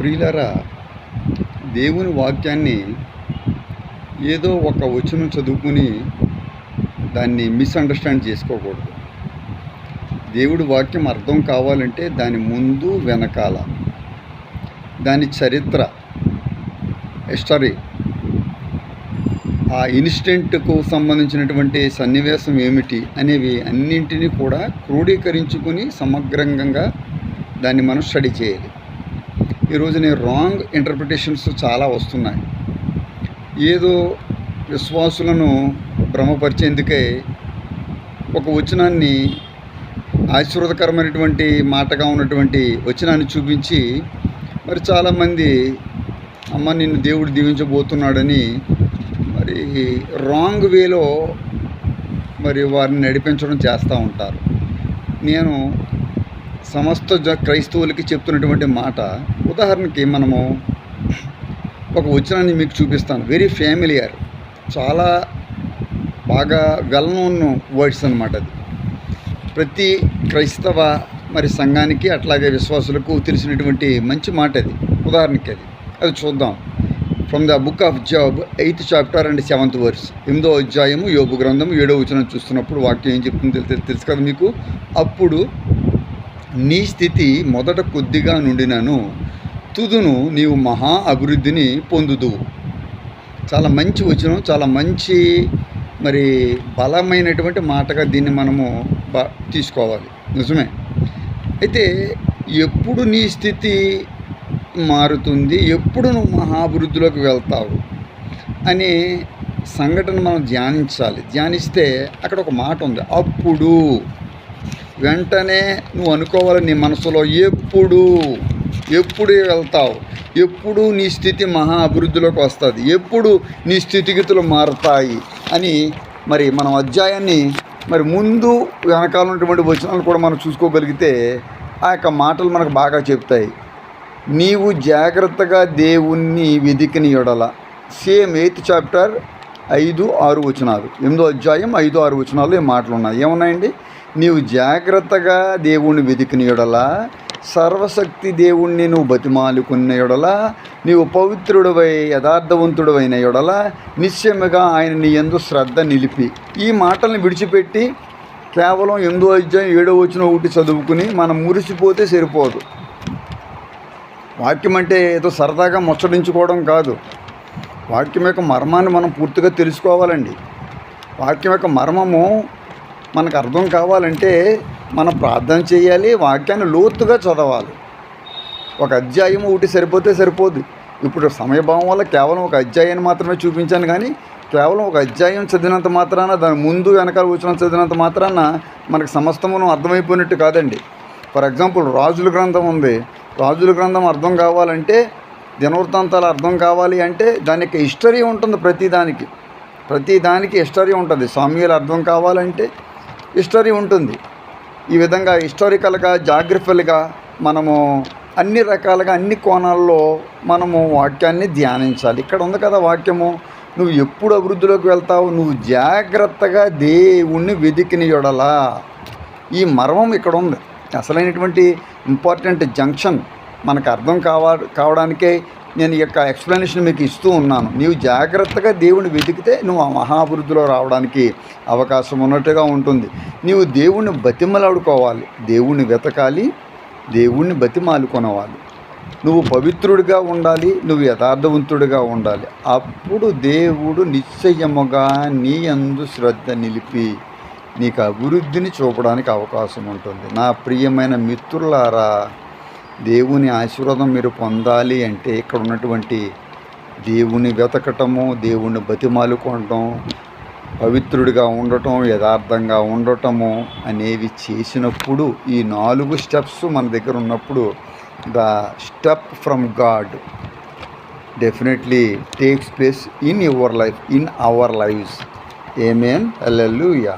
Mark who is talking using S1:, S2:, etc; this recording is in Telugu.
S1: ప్రియులరా దేవుని వాక్యాన్ని ఏదో ఒక వచనం చదువుకుని దాన్ని మిస్అండర్స్టాండ్ చేసుకోకూడదు. దేవుడి వాక్యం అర్థం కావాలంటే దాని ముందు వెనకాల దాని చరిత్ర హిస్టరీ ఆ ఇన్సిడెంట్కు సంబంధించినటువంటి సన్నివేశం ఏమిటి అనేవి అన్నింటినీ కూడా క్రోడీకరించుకుని సమగ్రంగా దాన్ని మనం స్టడీ చేయాలి. ఈరోజు నేను రాంగ్ ఇంటర్ప్రిటేషన్స్ చాలా వస్తున్నాయి. ఏదో విశ్వాసులను భ్రమపరిచేందుకే ఒక వచనాన్ని ఆశీర్వదకరమైనటువంటి మాటగా ఉన్నటువంటి వచనాన్ని చూపించి మరి చాలామంది అమ్మ నిన్ను దేవుడు దీవించబోతున్నాడని మరి రాంగ్ వేలో మరి వారిని నడిపించడం చేస్తూ ఉంటారు. నేను సమస్త జ క్రైస్తవులకి చెప్తున్నటువంటి మాట. ఉదాహరణకి మనము ఒక వచనాన్ని మీకు చూపిస్తాను. వెరీ ఫ్యామిలియర్ చాలా బాగా వెల్ నోన్ వర్డ్స్ అనమాట అది. ప్రతి క్రైస్తవ మరి సంఘానికి అట్లాగే విశ్వాసులకు తెలిసినటువంటి మంచి మాట అది. ఉదాహరణకి అది. అది చూద్దాం. From the book of Job eighth chapter and seventh verse ఎనిమిదో అధ్యాయము యోగు గ్రంథం ఏడో వచనం చూస్తున్నప్పుడు వాక్యం ఏం చెప్తుందో తెలుసు కదా మీకు? అప్పుడు నీ స్థితి మొదట కొద్దిగా నుండినను. తుదును నీవు మహా అభివృద్ధిని పొందుదువు చాలా మంచి వచనం చాలా మంచి మరి బలమైనటువంటి మాటగా దీన్ని మనము తీసుకోవాలి. నిజమే? అయితే ఎప్పుడు నీ స్థితి మారుతుంది? ఎప్పుడు నువ్వు మహాభివృద్ధిలోకి వెళ్తావు? అనే సంఘటన మనం ధ్యానించాలి. ధ్యానిస్తే అక్కడ ఒక మాట ఉంది. అప్పుడు వెంటనే నువ్వు అనుకోవాలి నీ మనసులో ఎప్పుడు ఎప్పుడు వెళ్తావు? ఎప్పుడు నీ స్థితి మహా అభివృద్ధిలోకి వస్తుంది? ఎప్పుడు నీ స్థితిగతులు మారుతాయి? అని మరి మనం అధ్యాయాన్ని మరి ముందు వెనకాల ఉన్నటువంటి వచనాలు కూడా మనం చూసుకోగలిగితే ఆ యొక్క మాటలు మనకు బాగా చెప్తాయి. నీవు జాగ్రత్తగా దేవుణ్ణి వెదికిని ఎడల. సేమ్ ఎయిత్ చాప్టర్ ఐదు ఆరు వచనాలు. ఎనిమిదో అధ్యాయం ఐదు ఆరు వచనాలు ఈ మాటలు ఉన్నాయి ఏమున్నాయండి? నీవు జాగ్రత్తగా దేవుణ్ణి వెతికిన ఎడలా సర్వశక్తి దేవుణ్ణి నువ్వు బతిమాలుకున్న ఎడల నీవు పవిత్రుడవై యథార్థవంతుడవైన ఎడల నిశ్చయముగా ఆయన నీ ఎందు శ్రద్ధ నిలిపి. ఈ మాటల్ని విడిచిపెట్టి కేవలం ఎందో అధ్యాయం ఏడో వచ్చిన ఒకటి చదువుకుని మనం మురిసిపోతే సరిపోదు. వాక్యం అంటే ఏదో సరదాగా ముచ్చడించుకోవడం కాదు. వాక్యం యొక్క మర్మాన్ని మనం పూర్తిగా తెలుసుకోవాలండి. వాక్యం యొక్క మర్మము మనకు అర్థం కావాలంటే మనం ప్రార్థన చేయాలి వాక్యాన్ని లోతుగా చదవాలి. ఒక అధ్యాయం ఒకటి సరిపోతే సరిపోదు ఇప్పుడు సమయభావం వల్ల కేవలం ఒక అధ్యాయాన్ని మాత్రమే చూపించాను కానీ కేవలం ఒక అధ్యాయం చదివినంత మాత్రాన దాని ముందు వెనకాల వచ్చిన చదివినంత మాత్రాన మనకు సమస్తమును అర్థమైపోయినట్టు కాదండి. ఫర్ ఎగ్జాంపుల్ రాజుల గ్రంథం ఉంది. రాజుల గ్రంథం అర్థం కావాలంటే దినవృత్తాంతాలు అర్థం కావాలి అంటే దాని యొక్క హిస్టరీ ఉంటుంది ప్రతి దానికి ప్రతి దానికి హిస్టరీ ఉంటుంది. స్వామ్యాలు అర్థం కావాలంటే హిస్టరీ ఉంటుంది. ఈ విధంగా హిస్టారికల్గా జాగ్రఫికల్గా మనము అన్ని రకాలుగా అన్ని కోణాల్లో మనము వాక్యాన్ని ధ్యానించాలి. ఇక్కడ ఉంది కదా వాక్యము నువ్వు ఎప్పుడు అభివృద్ధిలోకి వెళ్తావు? నువ్వు జాగ్రత్తగా దేవుణ్ణి వెతికిన ఎడలా ఈ మర్మం ఇక్కడ ఉంది. అసలైనటువంటి ఇంపార్టెంట్ జంక్షన్ మనకు అర్థం కావా కావడానికే నేను ఈ యొక్క ఎక్స్ప్లెనేషన్ మీకు ఇస్తూ ఉన్నాను. నీవు జాగ్రత్తగా దేవుని వెతికితే నువ్వు ఆ మహాభివృద్ధిలో రావడానికి అవకాశం ఉన్నట్టుగా ఉంటుంది. నీవు దేవుణ్ణి బతిమలాడుకోవాలి. దేవుణ్ణి వెతకాలి. దేవుణ్ణి బతిమాలుకొనవాలి. నువ్వు పవిత్రుడిగా ఉండాలి. నువ్వు యథార్థవంతుడిగా ఉండాలి. అప్పుడు దేవుడు నిశ్చయముగా నీ అందు శ్రద్ధ నిలిపి నీకు అభివృద్ధిని చూపడానికి అవకాశం ఉంటుంది. నా ప్రియమైన మిత్రులారా దేవుని ఆశీర్వాదం మీరు పొందాలి అంటే ఇక్కడ ఉన్నటువంటి దేవుని వెతకటము దేవుణ్ణి బతిమాలుకోవటం పవిత్రుడిగా ఉండటం యథార్థంగా ఉండటము అనేవి చేసినప్పుడు ఈ నాలుగు స్టెప్స్ మన దగ్గర ఉన్నప్పుడు the step from God definitely takes place in your life in our lifes amen hallelujah